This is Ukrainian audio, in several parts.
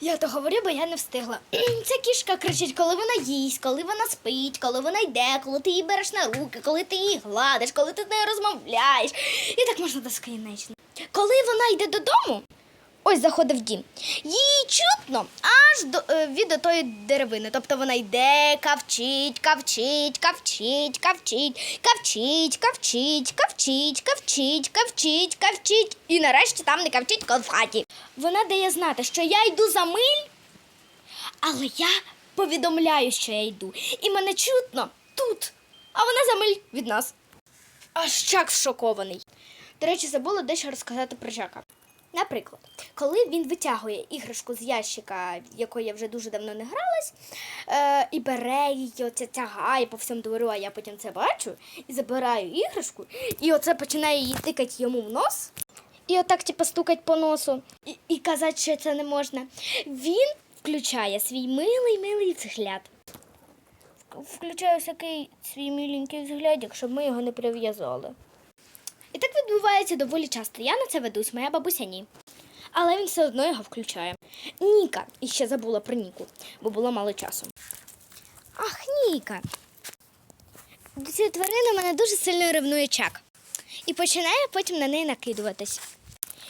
Я то говорю, бо я не встигла. Ця кішка кричить, коли вона їсть, коли вона спить, коли вона йде, коли ти її береш на руки, коли ти її гладиш, коли ти з нею розмовляєш. І так можна безкінечно. Коли вона йде додому, ось заходить в дім. Її чутно аж до, е, від тої деревини. Тобто вона йде, кавчить, кавчить, кавчить, кавчить, кавчить, кавчить, кавчить, кавчить, кавчить, кавчить. І нарешті там не кавчить, хаті. Вона дає знати, що я йду за миль, але я повідомляю, що я йду. І мене чутно тут, а вона за миль від нас. Аж Чак шокований. До речі, забула дещо розказати про Чака. Наприклад, коли він витягує іграшку з ящика, в якої я вже дуже давно не гралась, е, і бере її, оце тягає по всьому двору, а я потім це бачу, і забираю іграшку, і оце починає її тикати йому в нос, і отак типу, стукать по носу, і, і казати, що це не можна. Він включає свій милий милий взгляд. Включає всякий свій миленький взглядик, щоб ми його не прив'язали. Відбувається доволі часто. Я на це ведусь, моя бабуся ні. Але він все одно його включає. Ніка, і ще забула про Ніку, бо було мало часу. Ах, Ніка. До цієї тварини мене дуже сильно ревнує чак. І починає потім на неї накидуватись.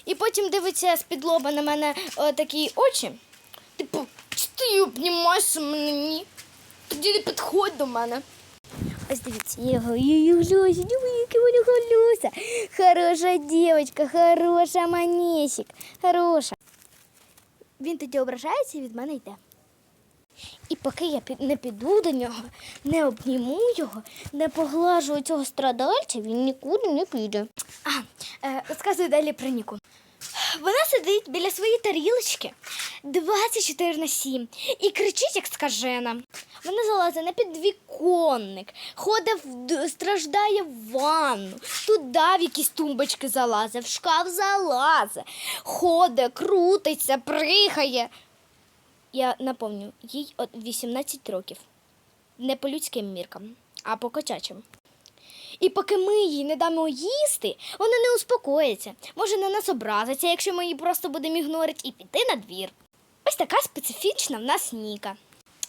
І потім дивиться з-під лоба на мене о, такі очі. Типу, чи ти обнімаєшся мене? Ні. Тоді не підходь до мене. Ось дивіться, я його люблю, яке вона голюся. Хороша дівчинка, хороша манесик, хороша. Він тоді ображається і від мене йде. І поки я не піду до нього, не обніму його, не поглажу цього страдальця, він нікуди не піде. А, е, розказую далі про Ніку. Вона сидить біля своєї тарілочки 24 на 7 і кричить, як скажена. Вона залазить на підвіконник, ходить, страждає в ванну, туди в якісь тумбочки залазить, в шкаф залазить, ходить, крутиться, прихає. Я напомню, їй от 18 років. Не по людським міркам, а по котячим. І поки ми їй не дамо їсти, вона не успокоїться. Може на нас образиться, якщо ми її просто будемо ігнорити і піти на двір. Ось така специфічна в нас Ніка.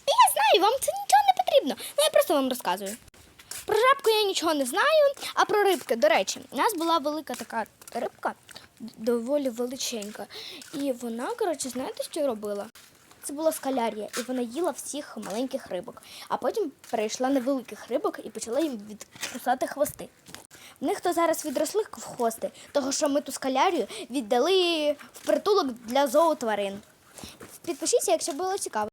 І я знаю, вам це нічого не потрібно. Ну я просто вам розказую. Про жабку я нічого не знаю, а про рибки, до речі, у нас була велика така рибка, доволі величенька. І вона, коротше, знаєте, що робила? Це була скалярія, і вона їла всіх маленьких рибок, а потім перейшла на великих рибок і почала їм відкусати хвости. В них то зараз відросли хвости, того що ми ту скалярію віддали в притулок для зоотварин. Підпишіться, якщо було цікаво.